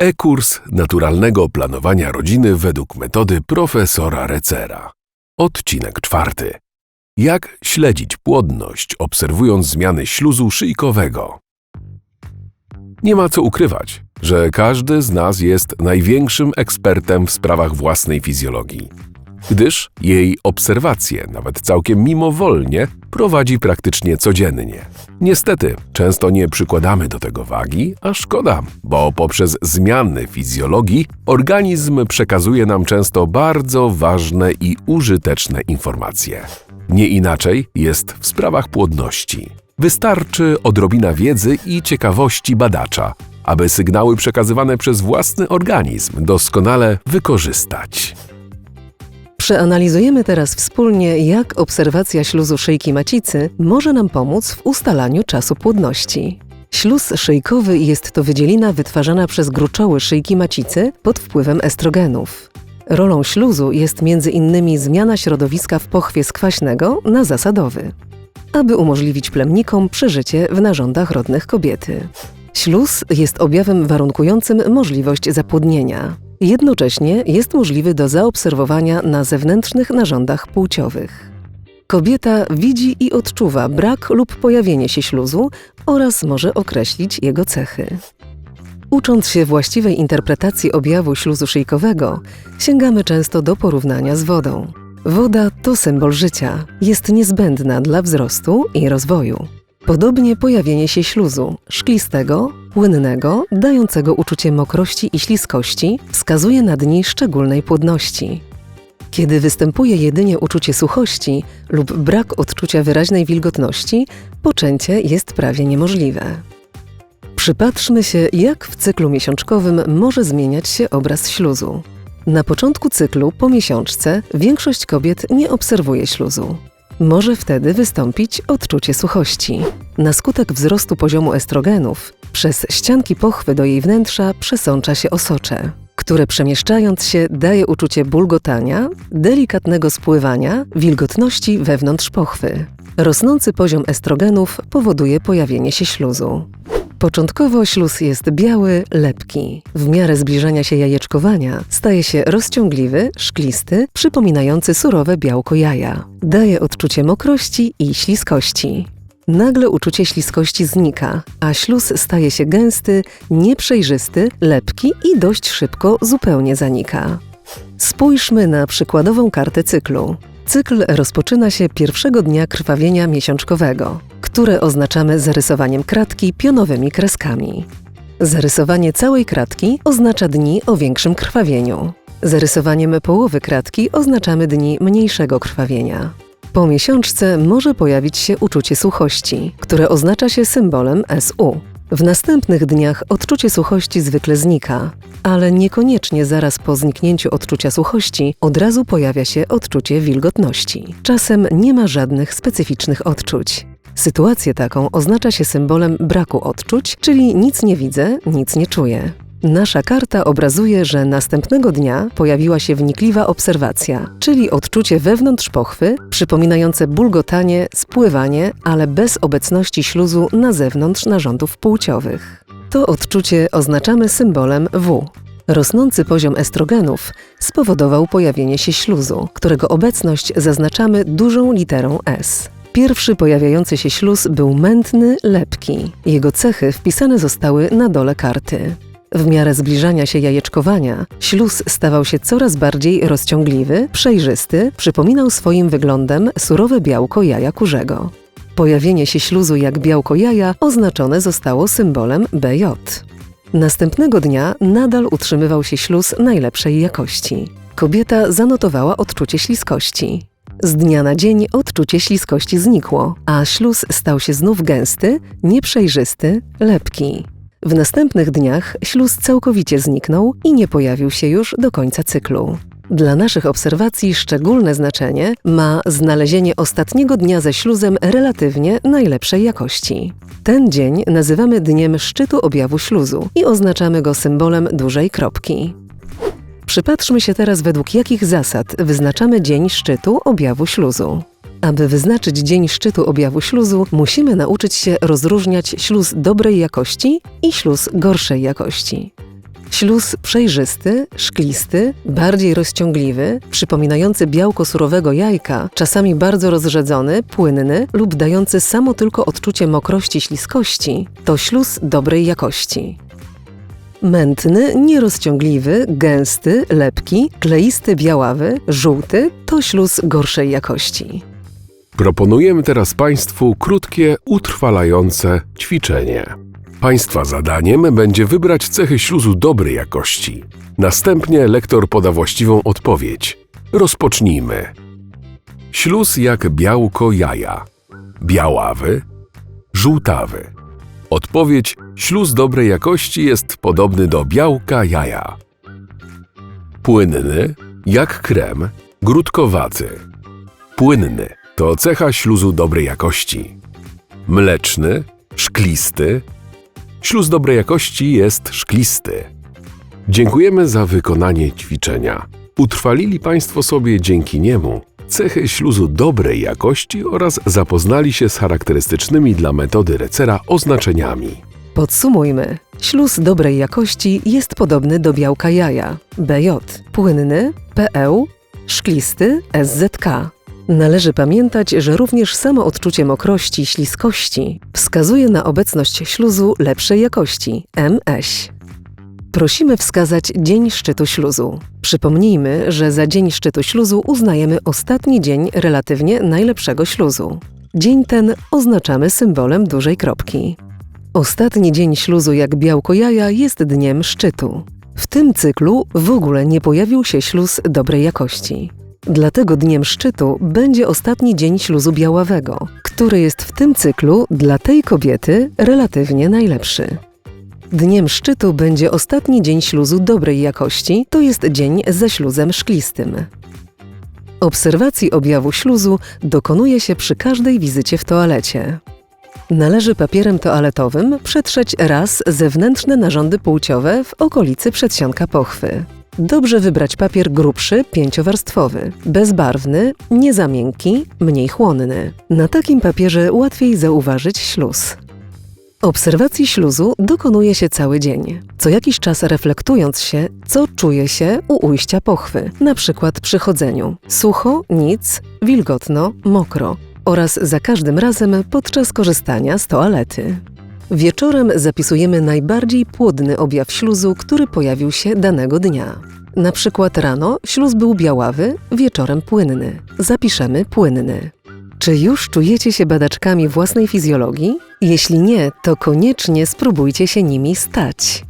E-kurs naturalnego planowania rodziny według metody profesora Recera. Odcinek czwarty. Jak śledzić płodność, obserwując zmiany śluzu szyjkowego? Nie ma co ukrywać, że każdy z nas jest największym ekspertem w sprawach własnej fizjologii, gdyż jej obserwacje, nawet całkiem mimowolnie, prowadzi praktycznie codziennie. Niestety, często nie przykładamy do tego wagi, a szkoda, bo poprzez zmiany fizjologii organizm przekazuje nam często bardzo ważne i użyteczne informacje. Nie inaczej jest w sprawach płodności. Wystarczy odrobina wiedzy i ciekawości badacza, aby sygnały przekazywane przez własny organizm doskonale wykorzystać. Przeanalizujemy teraz wspólnie, jak obserwacja śluzu szyjki macicy może nam pomóc w ustalaniu czasu płodności. Śluz szyjkowy jest to wydzielina wytwarzana przez gruczoły szyjki macicy pod wpływem estrogenów. Rolą śluzu jest między innymi zmiana środowiska w pochwie skwaśnego na zasadowy, aby umożliwić plemnikom przeżycie w narządach rodnych kobiety. Śluz jest objawem warunkującym możliwość zapłodnienia. Jednocześnie jest możliwy do zaobserwowania na zewnętrznych narządach płciowych. Kobieta widzi i odczuwa brak lub pojawienie się śluzu oraz może określić jego cechy. Ucząc się właściwej interpretacji objawu śluzu szyjkowego, sięgamy często do porównania z wodą. Woda to symbol życia, jest niezbędna dla wzrostu i rozwoju. Podobnie pojawienie się śluzu, szklistego, płynnego, dającego uczucie mokrości i śliskości, wskazuje na dni szczególnej płodności. Kiedy występuje jedynie uczucie suchości lub brak odczucia wyraźnej wilgotności, poczęcie jest prawie niemożliwe. Przypatrzmy się, jak w cyklu miesiączkowym może zmieniać się obraz śluzu. Na początku cyklu, po miesiączce, większość kobiet nie obserwuje śluzu. Może wtedy wystąpić odczucie suchości. Na skutek wzrostu poziomu estrogenów, przez ścianki pochwy do jej wnętrza przesącza się osocze, które przemieszczając się daje uczucie bulgotania, delikatnego spływania, wilgotności wewnątrz pochwy. Rosnący poziom estrogenów powoduje pojawienie się śluzu. Początkowo śluz jest biały, lepki. W miarę zbliżania się jajeczkowania staje się rozciągliwy, szklisty, przypominający surowe białko jaja. Daje odczucie mokrości i śliskości. Nagle uczucie śliskości znika, a śluz staje się gęsty, nieprzejrzysty, lepki i dość szybko zupełnie zanika. Spójrzmy na przykładową kartę cyklu. Cykl rozpoczyna się pierwszego dnia krwawienia miesiączkowego, które oznaczamy zarysowaniem kratki pionowymi kreskami. Zarysowanie całej kratki oznacza dni o większym krwawieniu. Zarysowaniem połowy kratki oznaczamy dni mniejszego krwawienia. Po miesiączce może pojawić się uczucie suchości, które oznacza się symbolem SU. W następnych dniach odczucie suchości zwykle znika, ale niekoniecznie zaraz po zniknięciu odczucia suchości od razu pojawia się odczucie wilgotności. Czasem nie ma żadnych specyficznych odczuć. Sytuację taką oznacza się symbolem braku odczuć, czyli nic nie widzę, nic nie czuję. Nasza karta obrazuje, że następnego dnia pojawiła się wnikliwa obserwacja, czyli odczucie wewnątrz pochwy, przypominające bulgotanie, spływanie, ale bez obecności śluzu na zewnątrz narządów płciowych. To odczucie oznaczamy symbolem W. Rosnący poziom estrogenów spowodował pojawienie się śluzu, którego obecność zaznaczamy dużą literą S. Pierwszy pojawiający się śluz był mętny, lepki. Jego cechy wpisane zostały na dole karty. W miarę zbliżania się jajeczkowania, śluz stawał się coraz bardziej rozciągliwy, przejrzysty, przypominał swoim wyglądem surowe białko jaja kurzego. Pojawienie się śluzu jak białko jaja oznaczone zostało symbolem BJ. Następnego dnia nadal utrzymywał się śluz najlepszej jakości. Kobieta zanotowała odczucie śliskości. Z dnia na dzień odczucie śliskości znikło, a śluz stał się znów gęsty, nieprzejrzysty, lepki. W następnych dniach śluz całkowicie zniknął i nie pojawił się już do końca cyklu. Dla naszych obserwacji szczególne znaczenie ma znalezienie ostatniego dnia ze śluzem relatywnie najlepszej jakości. Ten dzień nazywamy dniem szczytu objawu śluzu i oznaczamy go symbolem dużej kropki. Przypatrzmy się teraz, według jakich zasad wyznaczamy dzień szczytu objawu śluzu. Aby wyznaczyć dzień szczytu objawu śluzu, musimy nauczyć się rozróżniać śluz dobrej jakości i śluz gorszej jakości. Śluz przejrzysty, szklisty, bardziej rozciągliwy, przypominający białko surowego jajka, czasami bardzo rozrzedzony, płynny lub dający samo tylko odczucie mokrości śliskości, to śluz dobrej jakości. Mętny, nierozciągliwy, gęsty, lepki, kleisty, białawy, żółty to śluz gorszej jakości. Proponujemy teraz Państwu krótkie, utrwalające ćwiczenie. Państwa zadaniem będzie wybrać cechy śluzu dobrej jakości. Następnie lektor poda właściwą odpowiedź. Rozpocznijmy. Śluz jak białko jaja. Białawy, żółtawy. Odpowiedź: śluz dobrej jakości jest podobny do białka jaja. Płynny, jak krem, grudkowaty. Płynny to cecha śluzu dobrej jakości. Mleczny, szklisty. Śluz dobrej jakości jest szklisty. Dziękujemy za wykonanie ćwiczenia. Utrwalili Państwo sobie dzięki niemu cechy śluzu dobrej jakości oraz zapoznali się z charakterystycznymi dla metody Recera oznaczeniami. Podsumujmy. Śluz dobrej jakości jest podobny do białka jaja, BJ, płynny, PE, szklisty, SZK. Należy pamiętać, że również samo odczucie mokrości śliskości wskazuje na obecność śluzu lepszej jakości, MŚ. Prosimy wskazać dzień szczytu śluzu. Przypomnijmy, że za dzień szczytu śluzu uznajemy ostatni dzień relatywnie najlepszego śluzu. Dzień ten oznaczamy symbolem dużej kropki. Ostatni dzień śluzu jak białko jaja jest dniem szczytu. W tym cyklu w ogóle nie pojawił się śluz dobrej jakości. Dlatego dniem szczytu będzie ostatni dzień śluzu białawego, który jest w tym cyklu dla tej kobiety relatywnie najlepszy. Dniem szczytu będzie ostatni dzień śluzu dobrej jakości, to jest dzień ze śluzem szklistym. Obserwacji objawu śluzu dokonuje się przy każdej wizycie w toalecie. Należy papierem toaletowym przetrzeć raz zewnętrzne narządy płciowe w okolicy przedsionka pochwy. Dobrze wybrać papier grubszy, pięciowarstwowy, bezbarwny, nie za miękki, mniej chłonny. Na takim papierze łatwiej zauważyć śluz. Obserwacji śluzu dokonuje się cały dzień, co jakiś czas reflektując się, co czuje się u ujścia pochwy, na przykład przy chodzeniu. Sucho, nic, wilgotno, mokro oraz za każdym razem podczas korzystania z toalety. Wieczorem zapisujemy najbardziej płodny objaw śluzu, który pojawił się danego dnia. Na przykład rano śluz był białawy, wieczorem płynny. Zapiszemy płynny. Czy już czujecie się badaczkami własnej fizjologii? Jeśli nie, to koniecznie spróbujcie się nimi stać.